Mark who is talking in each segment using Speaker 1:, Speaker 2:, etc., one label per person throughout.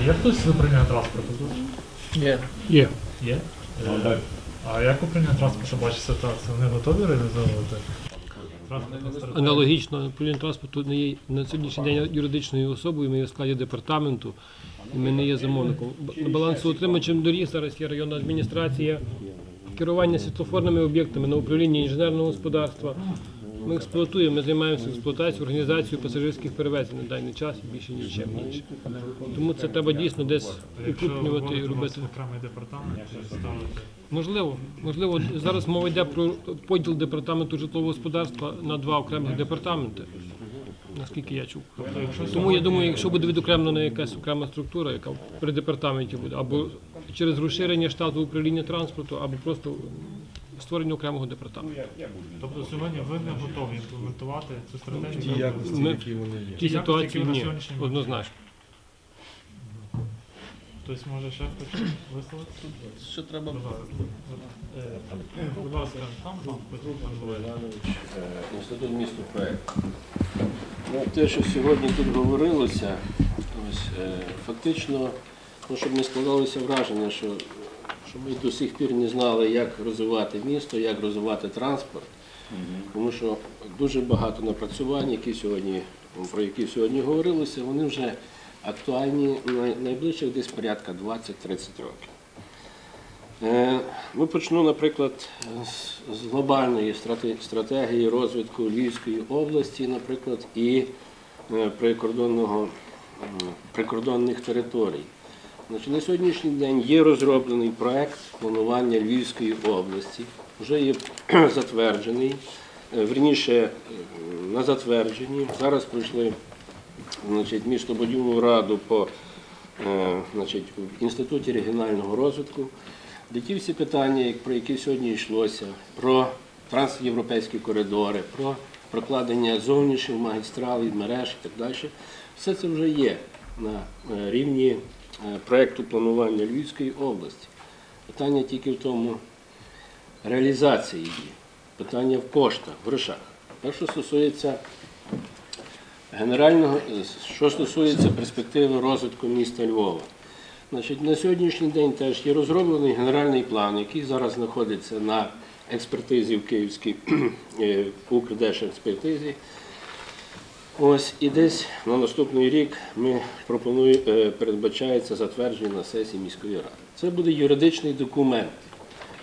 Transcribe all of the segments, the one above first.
Speaker 1: А є хтось з управління транспорту тут?
Speaker 2: Є.
Speaker 3: Є.
Speaker 1: Є? Е, А як управління транспорту бачить ситуацію? Вони готові реалізовувати?
Speaker 3: Аналогічно, управління транспорту не є на сьогоднішній день юридичною особою, ми є в складі департаменту, і ми не є замовником. Б- Балансоутримувачем доріг зараз є районна адміністрація, керування світлофорними об'єктами на управлінні інженерного господарства. Ми експлуатуємо, ми займаємося експлуатацією, організацією пасажирських перевезень на даний час і більше нічим інше. Тому це треба дійсно десь укрупнювати і робити.
Speaker 1: окремий департамент.
Speaker 3: Можливо, можливо, зараз мова йде про поділ департаменту житлового господарства на два окремих департаменти. Наскільки я чув. Тому я думаю, якщо буде відокремлена якась окрема структура, яка при департаменті буде, або через розширення штату управління транспорту, або просто створення окремого департаменту.
Speaker 1: Тобто сьогодні ви не готові імплементувати цю стратегію?
Speaker 4: Ті якості,
Speaker 3: Ми-
Speaker 4: які вони є.
Speaker 3: В тій ситуації
Speaker 1: на
Speaker 3: ні,
Speaker 1: сьогоднішній
Speaker 3: однозначно.
Speaker 1: Тобто може ще хтось висловити?
Speaker 2: Що треба
Speaker 1: Е, Будь ласка, там, там, потім там двоє.
Speaker 5: Е, Інститут місту проєкт. Ну, те, що сьогодні тут говорилося, ось, е, фактично, ну, щоб не складалося враження, що, що ми до сих пір не знали, як розвивати місто, як розвивати транспорт. Тому що дуже багато напрацювань, які сьогодні, про які сьогодні говорилося, вони вже актуальні найближчих десь порядка 20-30 років. Е, Ну, почну, наприклад, з- глобальної стратегії розвитку Львівської області, наприклад, і е, прикордонного, прикордонних територій. Значить, на сьогоднішній день є розроблений проект планування Львівської області, вже є затверджений, е, верніше е, на затвердженні. Зараз пройшли значить, містобудівну раду по е, значить, в Інституті регіонального розвитку, де ті всі питання, про які сьогодні йшлося, про трансєвропейські коридори, про прокладення зовнішніх магістралей, мереж і так далі, все це вже є на рівні проєкту планування Львівської області. Питання тільки в тому реалізації її, питання в коштах, в грошах. Те, що стосується Генерального, що стосується перспективи розвитку міста Львова, значить, на сьогоднішній день теж є розроблений генеральний план, який зараз знаходиться на експертизі в Київській е, Укрдержекспертизі. Ось і десь на наступний рік ми пропонуємо, е, передбачається затвердження на сесії міської ради. Це буде юридичний документ,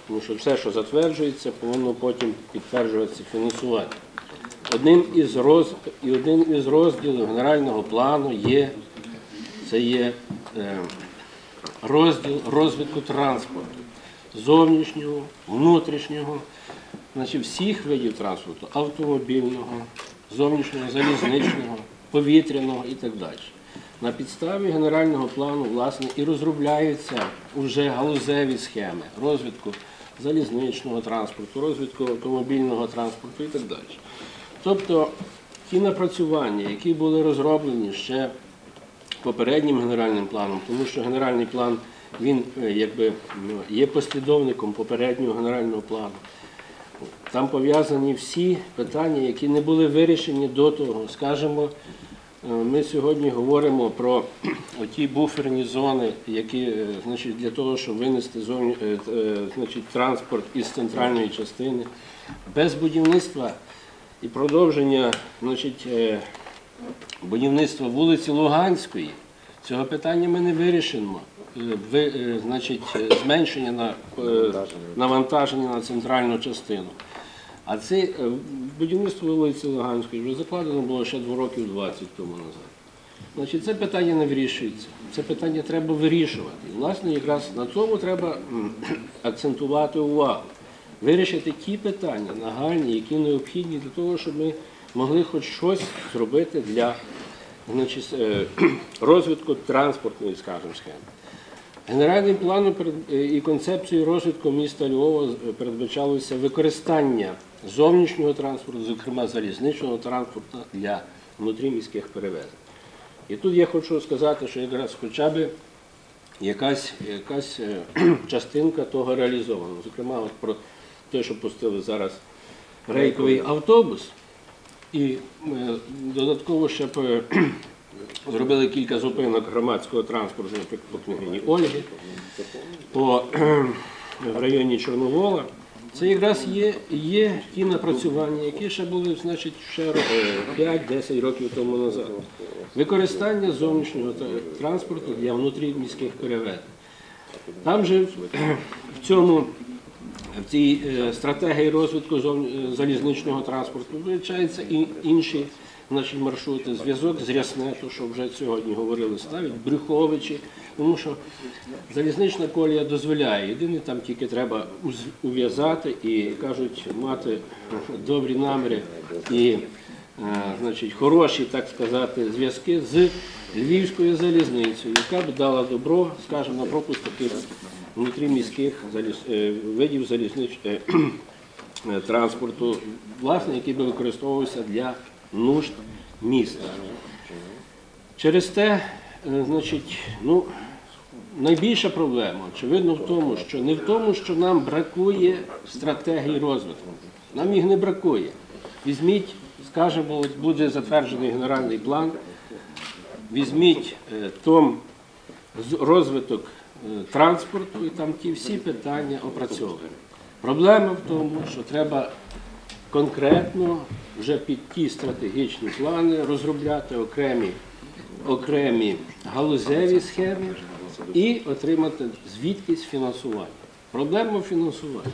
Speaker 5: тому що все, що затверджується, повинно потім підтверджуватися фінансування. Одним із роз... і одним із розділів генерального плану є, це є е, розділ розвитку транспорту, зовнішнього, внутрішнього, значить, всіх видів транспорту, автомобільного, зовнішнього, залізничного, повітряного і так далі. На підставі генерального плану власне, і розробляються вже галузеві схеми розвитку залізничного транспорту, розвитку автомобільного транспорту і так далі. Тобто ті напрацювання, які були розроблені ще попереднім генеральним планом, тому що генеральний план він е, якби є послідовником попереднього генерального плану. Там пов'язані всі питання, які не були вирішені до того. Скажімо, е, ми сьогодні говоримо про ті буферні зони, які е, значить, для того, щоб винести зовні, е, значить, транспорт із центральної частини. Без будівництва і продовження значить, будівництва вулиці Луганської, цього питання ми не вирішимо. Е, Ви, значить, зменшення на е, навантаження на центральну частину. А це е, будівництво вулиці Луганської вже закладено було ще 2 років 20 тому назад. Значить, це питання не вирішується. Це питання треба вирішувати. І, власне, якраз на цьому треба акцентувати увагу. Вирішити ті питання нагальні, які необхідні для того, щоб ми могли хоч щось зробити для значить, розвитку транспортної, скажімо, схеми. Генеральним планом е, і концепцією розвитку міста Львова е, передбачалося використання зовнішнього транспорту, зокрема залізничного транспорту для внутріміських перевезень. І тут я хочу сказати, що якраз хоча б якась, якась е, частинка того реалізована. Зокрема, от про те, що пустили зараз рейковий автобус, і додатково ще зробили кілька зупинок громадського транспорту по княгині Ольги, по в районі Чорновола. Це якраз є, є ті напрацювання, які ще були значить, ще 5-10 років тому назад. Використання зовнішнього транспорту для внутріміських перевезень. Там же в цьому в цій е, стратегії розвитку залізничного транспорту вивчаються і інші значить, маршрути. Зв'язок з Рясне, то що вже сьогодні говорили, ставить Брюховичі, тому що залізнична колія дозволяє. Єдине там тільки треба ув'язати і кажуть, мати добрі наміри і е, значить, хороші, так сказати, зв'язки з Львівською залізницею, яка б дала добро, скажімо, на пропуск таких внутріміських заліз... е, видів залізнич... е, е, транспорту, власне, який би використовувався для нужд міста. Через те, е, значить, ну, найбільша проблема, очевидно, в тому, що не в тому, що нам бракує стратегії розвитку. Нам їх не бракує. Візьміть, скажімо, буде затверджений генеральний план, візьміть е, том розвиток е, транспорту і там ті всі питання опрацьовані. Проблема в тому, що треба конкретно вже під ті стратегічні плани розробляти окремі, окремі галузеві схеми і отримати звідкись фінансування. Проблема в фінансуванні.